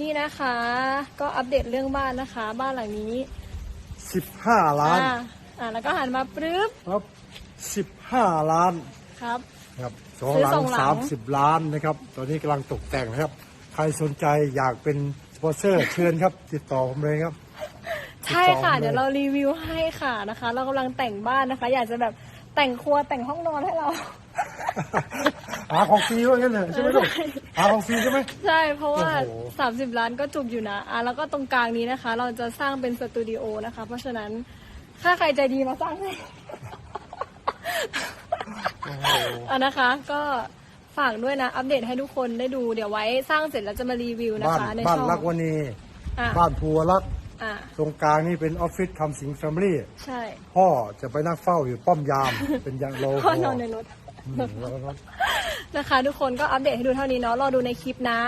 นี่นะคะ ก็อัปเดตเรื่องบ้านนะคะ บ้านหลังนี้สิบห้าล้านอ่าอ่าแล้วก็หันมาปรึ๊บครับสิบห้าล้านครับ ครับสองซื้อหลัสองงหลัง สามสิบล้านนะครับ ตอนนี้กำลังตกแต่งนะครับ ใครสนใจอยากเป็นสปอนเซอร์ เชิญครับ ติดต่อผมเลยครับ ใช่ค่ะติดต่อมาเลยเดี๋ยวเรารีวิวให้ค่ะนะคะ เรากำลังแต่งบ้านนะคะ อยากจะแบบแต่งครัวแต่งห้องนอนให้เราหาของฟรีว่างั้นเหรอใช่ไหมลูกหาของฟรีใช่ไหม ใช่เพราะว่า โอ้โห 30 ล้านก็จุกอยู่นะอะแล้วก็ตรงกลางนี้นะคะ เราจะสร้างเป็นสตูดิโอนะคะ เพราะฉะนั้นถ้าใครใจดีมาสร้างให้โอ้โหอะนะคะ ก็ฝากด้วยนะ อัปเดตให้ทุกคนได้ดูเดี๋ยวไว้สร้างเสร็จแล้วจะมารีวิวนะบ้านคะ ในบ้านช่องรักวันนีอะบ้านภูวรักษ์อะตรงกลางนี่เป็นออฟฟิศคำสิงแฟมิลี่ใช่พ่อจะไปนั่งเฝ้าอยู่ป้อมยาม เป็นยามโลพ่อนอนในรถ อืมแล้วก็ นะคะ ทุกคนก็อัปเดตให้ดูเท่านี้เนาะรอดูในคลิปนะ